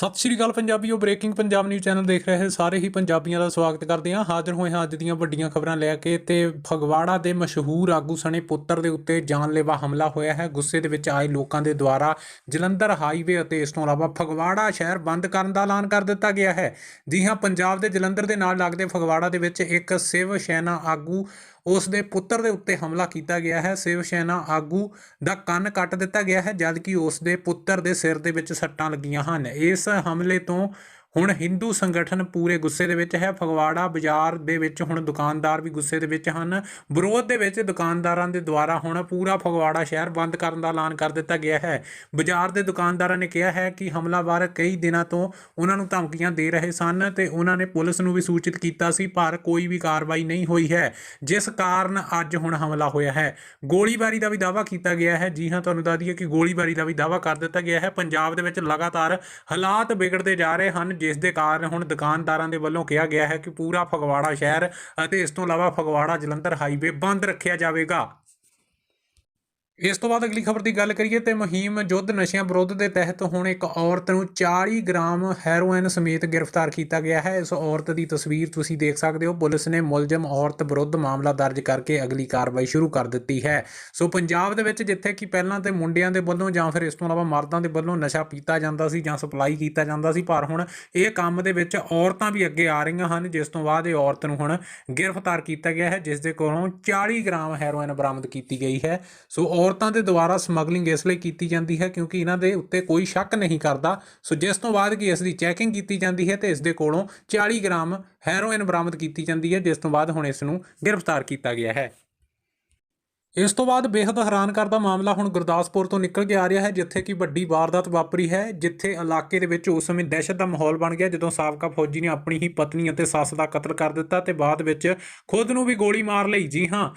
ਸਤਿ ਸ਼੍ਰੀ ਅਕਾਲ ਪੰਜਾਬੀਓ ਬ੍ਰੇਕਿੰਗ ਪੰਜਾਬ ਨਿਊਜ਼ ਚੈਨਲ ਦੇਖ ਰਹੇ ਸਾਰੇ ਹੀ ਪੰਜਾਬੀਆਂ ਦਾ ਸਵਾਗਤ ਕਰਦੇ ਹਾਂ। ਹਾਜ਼ਰ ਹੋਏ ਹਾਂ ਅੱਜ ਦੀਆਂ ਵੱਡੀਆਂ ਖਬਰਾਂ ਲੈ ਕੇ ਤੇ ਫਗਵਾੜਾ ਦੇ ਮਸ਼ਹੂਰ ਆਗੂ ਸਣੇ ਪੁੱਤਰ ਦੇ ਉੱਤੇ ਜਾਨਲੇਵਾ ਹਮਲਾ ਹੋਇਆ ਹੈ। ਗੁੱਸੇ ਦੇ ਵਿੱਚ ਆਏ ਲੋਕਾਂ ਦੇ ਦੁਆਰਾ ਜਲੰਧਰ ਹਾਈਵੇ ਅਤੇ ਇਸ ਤੋਂ ਇਲਾਵਾ ਫਗਵਾੜਾ ਸ਼ਹਿਰ ਬੰਦ ਕਰਨ ਦਾ ਐਲਾਨ ਕਰ ਦਿੱਤਾ ਗਿਆ ਹੈ। ਜੀ ਹਾਂ, ਪੰਜਾਬ ਦੇ ਜਲੰਧਰ ਦੇ ਨਾਲ ਲੱਗਦੇ ਫਗਵਾੜਾ ਦੇ ਵਿੱਚ ਇੱਕ ਸਿਵ ਸੈਨਾ ਆਗੂ, ਉਸ ਦੇ ਪੁੱਤਰ ਦੇ ਉੱਤੇ ਹਮਲਾ ਕੀਤਾ ਗਿਆ ਹੈ। ਸ਼ਿਵ ਸੈਨਾ ਆਗੂ ਦਾ ਕੰਨ ਕੱਟ ਦਿੱਤਾ ਗਿਆ ਹੈ, ਜਦਕਿ ਉਸ ਦੇ ਪੁੱਤਰ ਦੇ ਸਿਰ ਦੇ ਵਿੱਚ ਸੱਟਾਂ ਲੱਗੀਆਂ ਹਨ। ਇਸ ਹਮਲੇ ਤੋਂ ਹੁਣ ਹਿੰਦੂ ਸੰਗਠਨ ਪੂਰੇ ਗੁੱਸੇ ਦੇ ਵਿੱਚ ਹੈ। ਫਗਵਾੜਾ ਬਾਜ਼ਾਰ ਦੇ ਵਿੱਚ ਹੁਣ ਦੁਕਾਨਦਾਰ ਵੀ ਗੁੱਸੇ ਦੇ ਵਿੱਚ ਹਨ। ਵਿਰੋਧ ਦੇ ਵਿੱਚ ਦੁਕਾਨਦਾਰਾਂ ਦੇ ਦੁਆਰਾ ਹੁਣ ਪੂਰਾ ਫਗਵਾੜਾ ਸ਼ਹਿਰ ਬੰਦ ਕਰਨ ਦਾ ਐਲਾਨ ਕਰ ਦਿੱਤਾ ਗਿਆ ਹੈ। ਬਾਜ਼ਾਰ ਦੇ ਦੁਕਾਨਦਾਰਾਂ ਨੇ ਕਿਹਾ ਹੈ ਕਿ ਹਮਲਾਵਰ ਕਈ ਦਿਨਾਂ ਤੋਂ ਉਹਨਾਂ ਨੂੰ ਧਮਕੀਆਂ ਦੇ ਰਹੇ ਸਨ ਤੇ ਉਹਨਾਂ ਨੇ ਪੁਲਿਸ ਨੂੰ ਵੀ ਸੂਚਿਤ ਕੀਤਾ ਸੀ, ਪਰ ਕੋਈ ਵੀ ਕਾਰਵਾਈ ਨਹੀਂ ਹੋਈ ਹੈ, ਜਿਸ ਕਾਰਨ ਅੱਜ ਹੁਣ ਹਮਲਾ ਹੋਇਆ ਹੈ। ਗੋਲੀਬਾਰੀ ਦਾ ਵੀ ਦਾਅਵਾ ਕੀਤਾ ਗਿਆ ਹੈ। ਜੀ ਹਾਂ, ਤੁਹਾਨੂੰ ਦੱਸ ਦਈਏ ਕਿ ਗੋਲੀਬਾਰੀ ਦਾ ਵੀ ਦਾਅਵਾ ਕਰ ਦਿੱਤਾ ਗਿਆ ਹੈ। ਪੰਜਾਬ ਦੇ ਵਿੱਚ ਲਗਾਤਾਰ ਹਾਲਾਤ ਵਿਗੜਦੇ ਜਾ ਰਹੇ ਹਨ ਜਿਸ ਦੇ ਕਾਰਨ ਹੁਣ ਦੁਕਾਨਦਾਰਾਂ ਦੇ ਵੱਲੋਂ ਕਿਹਾ ਗਿਆ ਹੈ ਕਿ ਪੂਰਾ ਫਗਵਾੜਾ ਸ਼ਹਿਰ ਅਤੇ ਇਸ ਤੋਂ ਇਲਾਵਾ ਫਗਵਾੜਾ ਜਲੰਧਰ ਹਾਈਵੇ ਬੰਦ ਰੱਖਿਆ ਜਾਵੇਗਾ। ਇਸ ਤੋਂ ਬਾਅਦ ਅਗਲੀ ਖਬਰ ਦੀ ਗੱਲ ਕਰੀਏ ਤੇ ਮੁਹਿੰਮ ਯੁੱਧ ਨਸ਼ਿਆਂ ਵਿਰੁੱਧ ਦੇ ਤਹਿਤ ਹੁਣ ਇੱਕ ਔਰਤ ਨੂੰ 40 ਗ੍ਰਾਮ ਹੈਰੋਇਨ ਸਮੇਤ ਗ੍ਰਿਫਤਾਰ ਕੀਤਾ ਗਿਆ ਹੈ। ਇਸ ਔਰਤ ਦੀ ਤਸਵੀਰ ਤੁਸੀਂ ਦੇਖ ਸਕਦੇ ਹੋ। ਪੁਲਿਸ ਨੇ ਮੁਲਜ਼ਮ ਔਰਤ ਵਿਰੁੱਧ ਮਾਮਲਾ ਦਰਜ ਕਰਕੇ ਅਗਲੀ ਕਾਰਵਾਈ ਸ਼ੁਰੂ ਕਰ ਦਿੱਤੀ ਹੈ। ਸੋ ਪੰਜਾਬ ਦੇ ਵਿੱਚ ਜਿੱਥੇ ਕਿ ਪਹਿਲਾਂ ਤੇ ਮੁੰਡਿਆਂ ਦੇ ਵੱਲੋਂ ਜਾਂ ਫਿਰ ਇਸ ਤੋਂ ਇਲਾਵਾ ਮਰਦਾਂ ਦੇ ਵੱਲੋਂ ਨਸ਼ਾ ਪੀਤਾ ਜਾਂਦਾ ਸੀ ਜਾਂ ਸਪਲਾਈ ਕੀਤਾ ਜਾਂਦਾ ਸੀ, ਪਰ ਹੁਣ ਇਹ ਕੰਮ ਦੇ ਵਿੱਚ ਔਰਤਾਂ ਵੀ ਅੱਗੇ ਆ ਰਹੀਆਂ ਹਨ, ਜਿਸ ਤੋਂ ਬਾਅਦ ਇਹ ਔਰਤ ਨੂੰ ਹੁਣ ਗ੍ਰਿਫਤਾਰ ਕੀਤਾ ਗਿਆ ਹੈ, ਜਿਸ ਦੇ ਕੋਲੋਂ 40 ਗ੍ਰਾਮ ਹੈਰੋਇਨ ਬਰਾਮਦ ਕੀਤੀ ਗਈ ਹੈ। ਸੋ ਔਰਤਾਂ ਦੇ ਦੁਆਰਾ ਸਮਗਲਿੰਗ ਇਸ ਲਈ ਕੀਤੀ ਜਾਂਦੀ ਹੈ ਕਿਉਂਕਿ ਇਹਨਾਂ ਦੇ ਉੱਤੇ ਕੋਈ ਸ਼ੱਕ ਨਹੀਂ ਕਰਦਾ। ਸੋ ਜਿਸ ਤੋਂ ਬਾਅਦ ਕਿ ਇਸ ਦੀ ਚੈਕਿੰਗ ਕੀਤੀ ਜਾਂਦੀ ਹੈ ਤੇ ਇਸ ਦੇ ਕੋਲੋਂ 40 ਗ੍ਰਾਮ ਹੈਰੋਇਨ ਬਰਾਮਦ ਕੀਤੀ ਜਾਂਦੀ ਹੈ, ਜਿਸ ਤੋਂ ਬਾਅਦ ਹੁਣ ਇਸ ਨੂੰ ਗ੍ਰਿਫਤਾਰ ਕੀਤਾ ਗਿਆ ਹੈ। ਇਸ ਤੋਂ ਬਾਅਦ ਬੇहद ਹੈਰਾਨ ਕਰਦਾ ਮਾਮਲਾ ਹੁਣ ਗੁਰਦਾਸਪੁਰ ਤੋਂ ਨਿਕਲ ਕੇ ਆ ਰਿਹਾ ਹੈ, ਜਿੱਥੇ ਕਿ ਵੱਡੀ ਵਾਰਦਾਤ ਵਾਪਰੀ ਹੈ, ਜਿੱਥੇ ਇਲਾਕੇ ਦੇ ਵਿੱਚ ਉਸ ਸਮੇਂ ਦਹਿਸ਼ਤ ਦਾ ਮਾਹੌਲ ਬਣ ਗਿਆ, ਜਦੋਂ ਸਾਬਕਾ ਫੌਜੀ ਨੇ ਆਪਣੀ ਹੀ ਪਤਨੀ ਅਤੇ ਸੱਸ ਦਾ ਕਤਲ ਕਰ ਦਿੱਤਾ ਤੇ ਬਾਅਦ ਵਿੱਚ ਖੁਦ ਨੂੰ ਵੀ ਗੋਲੀ ਮਾਰ ਲਈ। ਜੀ ਹਾਂ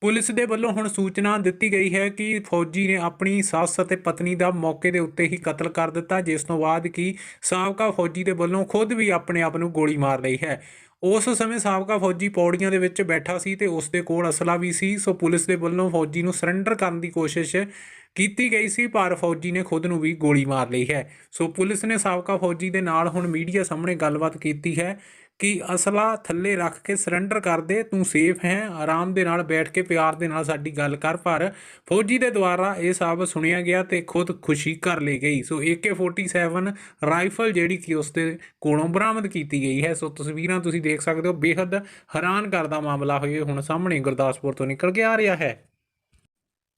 ਪੁਲਿਸ ਦੇ ਵੱਲੋਂ ਹੁਣ ਸੂਚਨਾ ਦਿੱਤੀ ਗਈ ਹੈ ਕਿ ਫੌਜੀ ਨੇ ਆਪਣੀ ਸੱਸ ਅਤੇ ਪਤਨੀ ਦਾ ਮੌਕੇ ਦੇ ਉੱਤੇ ਹੀ ਕਤਲ ਕਰ ਦਿੱਤਾ, ਜਿਸ ਤੋਂ ਬਾਅਦ ਕਿ ਸਾਬਕਾ ਫੌਜੀ ਦੇ ਵੱਲੋਂ ਖੁਦ ਵੀ ਆਪਣੇ ਆਪ ਨੂੰ ਗੋਲੀ ਮਾਰ ਲਈ ਹੈ। ਉਸ ਸਮੇਂ ਸਾਬਕਾ ਫੌਜੀ ਪੌੜੀਆਂ ਦੇ ਵਿੱਚ ਬੈਠਾ ਸੀ ਤੇ ਉਸ ਦੇ ਕੋਲ ਅਸਲਾ ਵੀ ਸੀ, ਸੋ ਪੁਲਿਸ ਦੇ ਵੱਲੋਂ ਫੌਜੀ ਨੂੰ ਸਰੈਂਡਰ ਕਰਨ ਦੀ ਕੋਸ਼ਿਸ਼ ਕੀਤੀ ਗਈ ਸੀ, ਪਰ ਫੌਜੀ ਨੇ ਖੁਦ ਨੂੰ ਵੀ ਗੋਲੀ ਮਾਰ ਲਈ ਹੈ। ਸੋ ਪੁਲਿਸ ਨੇ ਸਾਬਕਾ ਫੌਜੀ ਦੇ ਨਾਲ ਹੁਣ ਮੀਡੀਆ ਸਾਹਮਣੇ ਗੱਲਬਾਤ ਕੀਤੀ ਹੈ। ਕਿ ਅਸਲਾ ਥੱਲੇ ਰੱਖ ਕੇ ਸਰੈਂਡਰ ਕਰ ਦੇ, ਤੂੰ ਸੇਫ ਹੈ, ਆਰਾਮ ਦੇ ਨਾਲ ਬੈਠ ਕੇ ਪਿਆਰ ਦੇ ਨਾਲ ਸਾਡੀ ਗੱਲ ਕਰ, ਪਰ ਫੌਜੀ ਦੇ ਦੁਆਰਾ ਇਹ ਸਭ ਸੁਣਿਆ ਗਿਆ ਤੇ ਖੁਦ ਖੁਸ਼ੀ ਕਰ ਲਈ ਗਈ। ਸੋ AK47 ਰਾਈਫਲ ਜਿਹੜੀ ਕਿ ਉਸ ਦੇ ਕੋਲੋਂ ਬਰਾਮਦ ਕੀਤੀ ਗਈ ਹੈ। ਸੋ ਤਸਵੀਰਾਂ ਤੁਸੀਂ ਦੇਖ ਸਕਦੇ ਹੋ, ਬੇਹੱਦ ਹੈਰਾਨ ਕਰਦਾ ਮਾਮਲਾ ਹੋਏ, ਹੁਣ ਸਾਹਮਣੇ ਗੁਰਦਾਸਪੁਰ ਤੋਂ ਨਿਕਲ ਕੇ ਆ ਰਿਹਾ ਹੈ।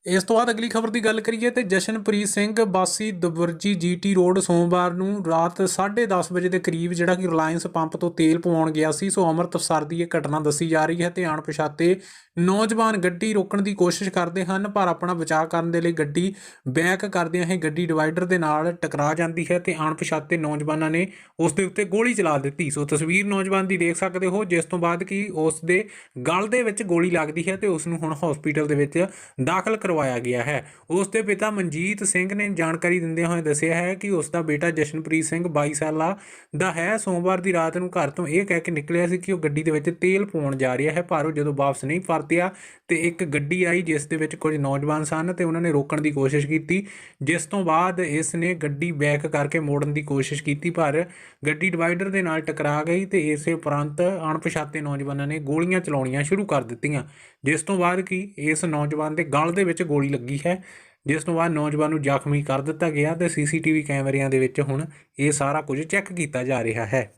ਇਸ ਤੋਂ ਬਾਅਦ ਅਗਲੀ ਖਬਰ ਦੀ ਗੱਲ ਕਰੀਏ ਤੇ ਜਸ਼ਨਪ੍ਰੀਤ ਸਿੰਘ ਬਾਸੀ ਦਬੁਰਜੀ ਜੀਟੀ ਰੋਡ ਸੋਮਵਾਰ ਨੂੰ ਰਾਤ 10:30 ਵਜੇ ਦੇ ਕਰੀਬ ਜਿਹੜਾ ਕਿ ਰਿਲਾਇੰਸ ਪੰਪ ਤੋਂ ਤੇਲ ਪਵਾਉਣ ਗਿਆ ਸੀ, ਸੋ ਅੰਮ੍ਰਿਤਸਰ ਦੀ ਇਹ ਘਟਨਾ ਦੱਸੀ ਜਾ ਰਹੀ ਹੈ। ਤੇ ਅਣਪਛਾਤੇ ਨੌਜਵਾਨ ਗੱਡੀ ਰੋਕਣ ਦੀ ਕੋਸ਼ਿਸ਼ ਕਰਦੇ ਹਨ, ਪਰ ਆਪਣਾ ਬਚਾਅ ਕਰਨ ਦੇ ਲਈ ਗੱਡੀ ਬੈਕ ਕਰਦਿਆਂ ਇਹ ਗੱਡੀ ਡਿਵਾਈਡਰ ਦੇ ਨਾਲ ਟਕਰਾ ਜਾਂਦੀ ਹੈ ਤੇ ਅਣਪਛਾਤੇ ਨੌਜਵਾਨਾਂ ਨੇ ਉਸ ਦੇ ਉੱਤੇ ਗੋਲੀ ਚਲਾ ਦਿੱਤੀ। ਸੋ ਤਸਵੀਰ ਨੌਜਵਾਨ ਦੀ ਦੇਖ ਸਕਦੇ ਹੋ, ਜਿਸ ਤੋਂ ਬਾਅਦ ਕਿ ਉਸ ਦੇ ਗਲ ਦੇ ਵਿੱਚ ਗੋਲੀ ਲੱਗਦੀ ਹੈ ਤੇ ਉਸ ਨੂੰ ਹੁਣ ਹਸਪੀਟਲ ਦੇ ਵਿੱਚ ਦਾਖਲ ਕਰਵਾਇਆ ਗਿਆ ਹੈ। ਉਸ ਦੇ ਪਿਤਾ ਮਨਜੀਤ ਸਿੰਘ ਨੇ ਜਾਣਕਾਰੀ ਦਿੰਦਿਆਂ ਹੋਏ ਦੱਸਿਆ ਹੈ ਕਿ ਉਸ ਦਾ ਬੇਟਾ ਜਸ਼ਨਪ੍ਰੀਤ ਸਿੰਘ 22 ਸਾਲਾ ਦਾ ਹੈ। ਸੋਮਵਾਰ ਦੀ ਰਾਤ ਨੂੰ ਘਰ ਤੋਂ ਇਹ ਕਹਿ ਕੇ ਨਿਕਲਿਆ ਸੀ ਕਿ ਉਹ ਗੱਡੀ ਦੇ ਵਿੱਚ ਤੇਲ ਪਾਉਣ ਜਾ ਰਿਹਾ ਹੈ, ਪਰ ਉਹ ਜਦੋਂ ਵਾਪਸ ਨਹੀਂ ਪਰਤ ਪਰਤਿਆ ਤੇ ਇੱਕ ਗੱਡੀ ਆਈ ਜਿਸ ਦੇ ਵਿੱਚ ਕੁਝ ਨੌਜਵਾਨ ਸਨ ਤੇ ਉਹਨਾਂ ਨੇ ਰੋਕਣ ਦੀ ਕੋਸ਼ਿਸ਼ ਕੀਤੀ। ਜਿਸ ਤੋਂ ਬਾਅਦ ਇਸ ਨੇ ਗੱਡੀ ਬੈਕ ਕਰਕੇ ਮੋੜਨ ਦੀ ਕੋਸ਼ਿਸ਼ ਕੀਤੀ, ਪਰ ਗੱਡੀ ਡਿਵਾਈਡਰ ਦੇ ਨਾਲ ਟਕਰਾ ਗਈ ਤੇ ਇਸੇ ਉਪਰੰਤ ਅਣਪਛਾਤੇ ਨੌਜਵਾਨਾਂ ਨੇ ਗੋਲੀਆਂ ਚਲਾਉਣੀਆਂ ਸ਼ੁਰੂ ਕਰ ਦਿੱਤੀਆਂ। ਜਿਸ ਤੋਂ ਬਾਅਦ ਕਿ ਇਸ ਨੌਜਵਾਨ ਦੇ ਗਲ ਦੇ ਵਿੱਚ ਗੋਲੀ ਲੱਗੀ ਹੈ, ਜਿਸ ਤੋਂ ਬਾਅਦ ਨੌਜਵਾਨ ਨੂੰ ਜ਼ਖਮੀ ਕਰ ਦਿੱਤਾ ਗਿਆ ਤੇ ਸੀਸੀਟੀਵੀ ਕੈਮਰਿਆਂ ਦੇ ਵਿੱਚ ਹੁਣ ਇਹ ਸਾਰਾ ਕੁਝ ਚੈੱਕ ਕੀਤਾ ਜਾ ਰਿਹਾ ਹੈ।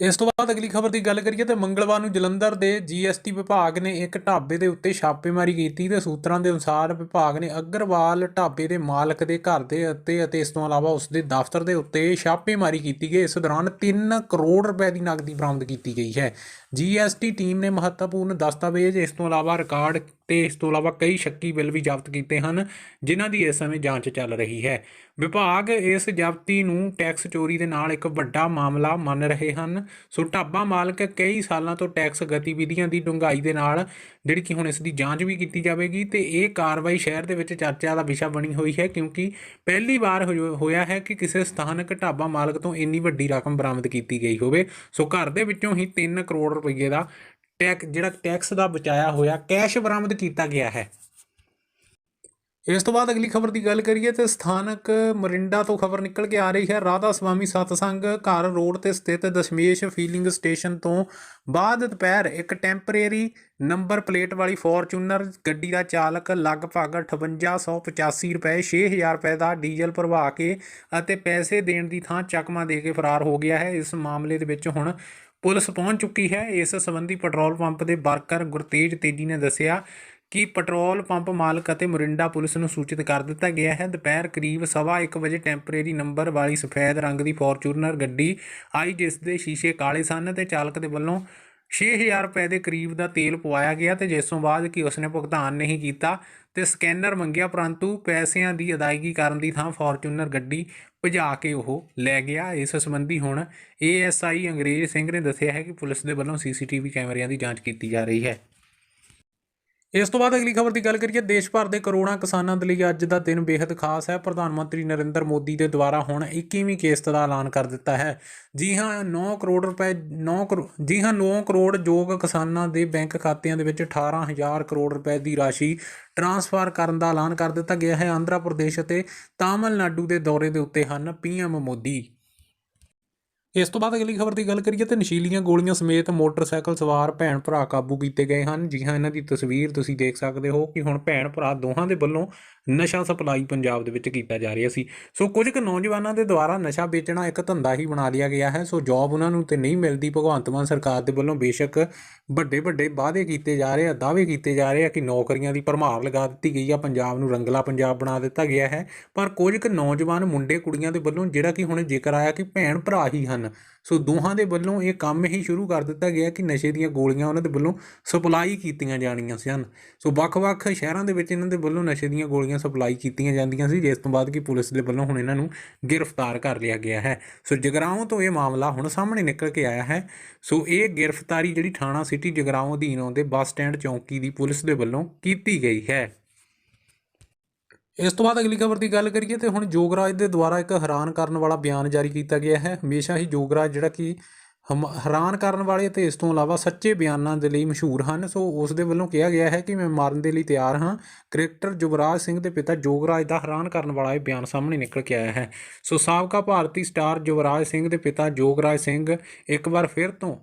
ਇਸ ਤੋਂ ਬਾਅਦ ਅਗਲੀ ਖਬਰ ਦੀ ਗੱਲ ਕਰੀਏ ਤੇ ਮੰਗਲਵਾਰ ਨੂੰ ਜਲੰਧਰ ਦੇ ਜੀਐਸਟੀ ਵਿਭਾਗ ਨੇ ਇੱਕ ਢਾਬੇ ਦੇ ਉੱਤੇ ਛਾਪੇਮਾਰੀ ਕੀਤੀ ਤੇ ਸੂਤਰਾਂ ਦੇ ਅਨੁਸਾਰ ਵਿਭਾਗ ਨੇ ਅਗਰਵਾਲ ਢਾਬੇ ਦੇ ਮਾਲਕ ਦੇ ਘਰ ਦੇ ਉੱਤੇ ਅਤੇ ਇਸ ਤੋਂ ਇਲਾਵਾ ਉਸ ਦੇ ਦਫ਼ਤਰ ਦੇ ਉੱਤੇ ਛਾਪੇਮਾਰੀ ਕੀਤੀ ਗਈ। ਇਸ ਦੌਰਾਨ 3 ਕਰੋੜ ਰੁਪਏ ਦੀ ਨਕਦੀ ਬਰਾਮਦ ਕੀਤੀ ਗਈ ਹੈ। ਜੀਐਸਟੀ ਟੀਮ ਨੇ ਮਹੱਤਵਪੂਰਨ ਦਸਤਾਵੇਜ਼, ਇਸ ਤੋਂ ਇਲਾਵਾ ਰਿਕਾਰਡ ਤੇ ਇਸ ਤੋਂ ਇਲਾਵਾ ਕਈ ਸ਼ੱਕੀ ਬਿੱਲ ਵੀ ਜ਼ਬਤ ਕੀਤੇ ਹਨ, ਜਿਨ੍ਹਾਂ ਦੀ ਇਸ ਸਮੇਂ ਜਾਂਚ ਚੱਲ ਰਹੀ ਹੈ। ਵਿਭਾਗ ਇਸ ਜ਼ਬਤੀ ਨੂੰ ਟੈਕਸ ਚੋਰੀ ਦੇ ਨਾਲ ਇੱਕ ਵੱਡਾ ਮਾਮਲਾ ਮੰਨ ਰਹੇ ਹਨ। ਸੋ ਢਾਬਾ ਮਾਲਕ ਕਈ ਸਾਲਾਂ ਤੋਂ ਟੈਕਸ ਗਤੀਵਿਧੀਆਂ ਦੀ ਡੂੰਘਾਈ ਦੇ ਨਾਲ ਜਿਹੜੀ ਕਿ ਹੁਣ ਇਸ ਦੀ ਜਾਂਚ ਵੀ ਕੀਤੀ ਜਾਵੇਗੀ ਤੇ ਇਹ ਕਾਰਵਾਈ ਸ਼ਹਿਰ ਦੇ ਵਿੱਚ ਚਰਚਾ ਦਾ ਵਿਸ਼ਾ ਬਣੀ ਹੋਈ ਹੈ, ਕਿਉਂਕਿ ਪਹਿਲੀ ਵਾਰ ਹੋਇ- ਹੋਇਆ ਹੈ ਕਿ ਕਿਸੇ ਸਥਾਨਕ ਢਾਬਾ ਮਾਲਕ ਤੋਂ ਇੰਨੀ ਵੱਡੀ ਰਕਮ ਬਰਾਮਦ ਕੀਤੀ ਗਈ ਹੋਵੇ। ਸੋ ਘਰ ਦੇ ਵਿੱਚੋਂ ਹੀ 3 ਕਰੋੜ ਰੁਪਏ ਦਾ ਟੈਕ, ਜਿਹੜਾ ਟੈਕਸ ਦਾ ਬਚਾਇਆ ਹੋਇਆ, ਕੈਸ਼ ਬਰਾਮਦ ਕੀਤਾ ਗਿਆ ਹੈ। ਇਸ ਤੋਂ ਬਾਅਦ ਅਗਲੀ ਖਬਰ ਦੀ ਗੱਲ ਕਰੀਏ ਤੇ ਸਥਾਨਕ ਮਰਿੰਡਾ ਤੋਂ ਖਬਰ ਨਿਕਲ ਕੇ ਆ ਰਹੀ ਹੈ। ਰਾਧਾ ਸਵਾਮੀ ਸਤਸੰਗ ਘਰ ਰੋਡ ਤੇ ਸਥਿਤ ਦਸ਼ਮੇਸ਼ ਫੀਲਿੰਗ ਸਟੇਸ਼ਨ ਤੋਂ ਬਾਅਦ ਦੁਪਹਿਰ ਇੱਕ ਟੈਂਪਰੇਰੀ ਨੰਬਰ ਪਲੇਟ ਵਾਲੀ ਫੋਰਚੂਨਰ ਗੱਡੀ ਦਾ ਚਾਲਕ ਲਗਭਗ 5885 ਰੁਪਏ 6000 ਰੁਪਏ ਦਾ ਡੀਜ਼ਲ ਭਰਵਾ ਕੇ ਅਤੇ ਪੈਸੇ ਦੇਣ ਦੀ ਥਾਂ ਚਕਮਾ ਦੇ ਕੇ ਫਰਾਰ ਹੋ ਗਿਆ ਹੈ। ਇਸ ਮਾਮਲੇ ਦੇ ਵਿੱਚ ਹੁਣ ਪੁਲਿਸ ਪਹੁੰਚ ਚੁੱਕੀ ਹੈ। ਇਸ ਸੰਬੰਧੀ ਪੈਟਰੋਲ ਪੰਪ ਦੇ ਵਰਕਰ ਗੁਰਤੇਜ ਤੇਜੀ ਨੇ ਦੱਸਿਆ ਕਿ ਪੈਟਰੋਲ ਪੰਪ ਮਾਲਕ ਅਤੇ ਮੋਰਿੰਡਾ ਪੁਲਿਸ ਨੂੰ ਸੂਚਿਤ ਕਰ ਦਿੱਤਾ ਗਿਆ ਹੈ। ਦੁਪਹਿਰ ਕਰੀਬ ਸਵਾ ਇੱਕ ਵਜੇ ਟੈਂਪਰੇਰੀ ਨੰਬਰ ਵਾਲੀ ਸਫੈਦ ਰੰਗ ਦੀ ਫੋਰਚੂਨਰ ਗੱਡੀ ਆਈ, ਜਿਸ ਦੇ ਸ਼ੀਸ਼ੇ ਕਾਲੇ ਸਨ ਤੇ ਚਾਲਕ ਦੇ ਵੱਲੋਂ 6000 ਰੁਪਏ ਦੇ ਕਰੀਬ ਦਾ ਤੇਲ ਪਵਾਇਆ ਗਿਆ ਤੇ ਜਿਸ ਤੋਂ ਬਾਅਦ ਕਿ ਉਸਨੇ ਭੁਗਤਾਨ ਨਹੀਂ ਕੀਤਾ। ਤੇ ਸਕੈਨਰ ਮੰਗਿਆ, ਪਰੰਤੂ ਪੈਸਿਆਂ ਦੀ ਅਦਾਇਗੀ ਕਰਨ ਦੀ ਥਾਂ ਫੋਰਚੂਨਰ ਗੱਡੀ ਭਜਾ ਕੇ ਉਹ ਲੈ ਗਿਆ। ਇਸ ਸੰਬੰਧੀ ਹੁਣ ਏਐਸਆਈ ਅੰਗਰੇਜ਼ ਸਿੰਘ ਨੇ ਦੱਸਿਆ ਹੈ ਕਿ ਪੁਲਿਸ ਦੇ ਵੱਲੋਂ ਸੀਸੀਟੀਵੀ ਕੈਮਰਿਆਂ ਦੀ ਜਾਂਚ ਕੀਤੀ ਜਾ ਰਹੀ ਹੈ। ਇਸ ਤੋਂ ਬਾਅਦ ਅਗਲੀ ਖਬਰ ਦੀ ਗੱਲ ਕਰੀਏ, ਦੇਸ਼ ਭਰ ਦੇ ਕਰੋੜਾਂ ਕਿਸਾਨਾਂ ਦੇ ਲਈ ਅੱਜ ਦਾ ਦਿਨ ਬੇहद ਖਾਸ ਹੈ। ਪ੍ਰਧਾਨ ਮੰਤਰੀ ਨਰਿੰਦਰ ਮੋਦੀ ਦੇ ਦੁਆਰਾ ਹੁਣ 21ਵੀਂ ਕਿਸ਼ਤ ਦਾ ਐਲਾਨ ਕਰ ਦਿੱਤਾ ਹੈ। ਜੀ ਹਾਂ 9 ਕਰੋੜ ਰੁਪਏ 9 ਕਰੋ, ਜੀ ਹਾਂ 9 ਕਰੋੜ ਯੋਗ ਕਿਸਾਨਾਂ ਦੇ ਬੈਂਕ ਖਾਤਿਆਂ ਦੇ ਵਿੱਚ 18000 ਕਰੋੜ ਰੁਪਏ ਦੀ ਰਾਸ਼ੀ ਟ੍ਰਾਂਸਫਰ ਕਰਨ ਦਾ ਐਲਾਨ ਕਰ ਦਿੱਤਾ ਗਿਆ ਹੈ। ਆਂਧਰਾ ਪ੍ਰਦੇਸ਼ ਅਤੇ ਤਾਮਿਲਨਾਡੂ ਦੇ ਦੌਰੇ ਦੇ ਉੱਤੇ ਹਨ ਪੀਐਮ ਮੋਦੀ। ਇਸ ਤੋਂ ਬਾਅਦ ਅਗਲੀ ਖਬਰ ਦੀ ਗੱਲ ਕਰੀਏ ਤੇ ਨਸ਼ੀਲੀਆਂ ਗੋਲੀਆਂ ਸਮੇਤ ਮੋਟਰਸਾਈਕਲ ਸਵਾਰ ਭੈਣ ਭਰਾ ਕਾਬੂ ਕੀਤੇ ਗਏ ਹਨ। ਜੀ ਹਾਂ, ਇਹਨਾਂ ਦੀ ਤਸਵੀਰ ਤੁਸੀਂ ਦੇਖ ਸਕਦੇ ਹੋ ਕਿ ਹੁਣ ਭੈਣ ਭਰਾ ਦੋਹਾਂ ਦੇ ਵੱਲੋਂ ਨਸ਼ਾ ਸਪਲਾਈ ਪੰਜਾਬ ਦੇ ਵਿੱਚ ਕੀਤਾ ਜਾ ਰਿਹਾ ਸੀ। ਸੋ ਕੁਝ ਕੁ ਨੌਜਵਾਨਾਂ ਦੇ ਦੁਆਰਾ ਨਸ਼ਾ ਵੇਚਣਾ ਇੱਕ ਧੰਦਾ ਹੀ ਬਣਾ ਲਿਆ ਗਿਆ ਹੈ। ਸੋ ਜੌਬ ਉਹਨਾਂ ਨੂੰ ਤੇ ਨਹੀਂ ਮਿਲਦੀ। ਭਗਵੰਤ ਮਾਨ ਸਰਕਾਰ ਦੇ ਵੱਲੋਂ ਬੇਸ਼ੱਕ ਵੱਡੇ ਵੱਡੇ ਵਾਅਦੇ ਕੀਤੇ ਜਾ ਰਹੇ ਆ, ਦਾਅਵੇ ਕੀਤੇ ਜਾ ਰਹੇ ਆ ਕਿ ਨੌਕਰੀਆਂ ਦੀ ਭਰਮਾਰ ਲਗਾ ਦਿੱਤੀ ਗਈ ਆ। ਪੰਜਾਬ ਨੂੰ ਰੰਗਲਾ ਪੰਜਾਬ ਬਣਾ ਦਿੱਤਾ ਗਿਆ ਹੈ। ਪਰ ਕੁਝ ਕੁ ਨੌਜਵਾਨ ਮੁੰਡੇ ਕੁੜੀਆਂ ਦੇ ਵੱਲੋਂ ਜਿਹੜਾ ਕਿ ਹੁਣ ਜ਼ਿਕਰ ਆਇਆ ਕਿ ਭੈਣ ਭਰਾ ਹੀ ਹਨ। ਸੋ ਦੋਹਾਂ ਦੇ ਵੱਲੋਂ ਇਹ ਕੰਮ ਹੀ ਸ਼ੁਰੂ ਕਰ ਦਿੱਤਾ ਗਿਆ ਕਿ ਨਸ਼ੇ ਦੀਆਂ ਗੋਲੀਆਂ ਉਹਨਾਂ ਦੇ ਵੱਲੋਂ ਸਪਲਾਈ ਕੀਤੀਆਂ ਜਾਣੀਆਂ ਸਨ। ਸੋ ਵੱਖ-ਵੱਖ ਸ਼ਹਿਰਾਂ ਦੇ ਵਿੱਚ ਇਹਨਾਂ ਦੇ ਵੱਲੋਂ ਨਸ਼ੇ ਦੀਆਂ ਗੋਲੀਆਂ ਸਪਲਾਈ ਕੀਤੀਆਂ ਜਾਂਦੀਆਂ ਸੀ, ਜਿਸ ਤੋਂ ਬਾਅਦ ਕਿ ਪੁਲਿਸ ਦੇ ਵੱਲੋਂ ਹੁਣ ਇਹਨਾਂ ਨੂੰ ਗ੍ਰਿਫਤਾਰ ਕਰ ਲਿਆ ਗਿਆ ਹੈ। ਸੋ ਜਗਰਾਓਂ ਤੋਂ ਇਹ ਮਾਮਲਾ ਹੁਣ ਸਾਹਮਣੇ ਨਿਕਲ ਕੇ ਆਇਆ ਹੈ। ਸੋ ਇਹ ਗ੍ਰਿਫਤਾਰੀ ਜਿਹੜੀ ਥਾਣਾ ਸਿਟੀ ਜਗਰਾਓਂ ਅਧੀਨ ਆਉਂਦੇ ਬੱਸ ਸਟੈਂਡ ਚੌਂਕੀ ਦੀ ਪੁਲਿਸ ਦੇ ਵੱਲੋਂ ਕੀਤੀ ਗਈ ਹੈ। ਇਸ ਤੋਂ ਬਾਅਦ ਅਗਲੀ ਖਬਰ ਦੀ ਗੱਲ ਕਰੀਏ ਤੇ ਹੁਣ ਜੋਗਰਾਜ ਦੇ ਦੁਆਰਾ ਇੱਕ ਹੈਰਾਨ ਕਰਨ ਵਾਲਾ ਬਿਆਨ ਜਾਰੀ ਕੀਤਾ ਗਿਆ ਹੈ। ਹਮੇਸ਼ਾ ਹੀ ਜੋਗਰਾਜ ਜਿਹੜਾ ਕਿ ਹਮ, ਹੈਰਾਨ ਕਰਨ ਵਾਲੇ ਤੇ ਇਸ ਤੋਂ ਇਲਾਵਾ ਸੱਚੇ ਬਿਆਨਾਂ ਦੇ ਲਈ ਮਸ਼ਹੂਰ ਹਨ। ਸੋ ਉਸ ਦੇ ਵੱਲੋਂ ਕਿਹਾ ਗਿਆ ਹੈ ਕਿ ਮੈਂ ਮਾਰਨ ਦੇ ਲਈ ਤਿਆਰ ਹਾਂ। ਕ੍ਰਿਕਟਰ ਯੁਵਰਾਜ ਸਿੰਘ ਦੇ ਪਿਤਾ ਜੋਗਰਾਜ ਦਾ ਹੈਰਾਨ ਕਰਨ ਵਾਲਾ ਇਹ ਬਿਆਨ ਸਾਹਮਣੇ ਨਿਕਲ ਕੇ ਆਇਆ ਹੈ। ਸੋ ਸਾਬਕਾ ਭਾਰਤੀ ਸਟਾਰ ਯੁਵਰਾਜ ਸਿੰਘ ਦੇ ਪਿਤਾ ਜੋਗਰਾਜ ਸਿੰਘ ਇੱਕ ਵਾਰ ਫਿਰ ਤੋਂ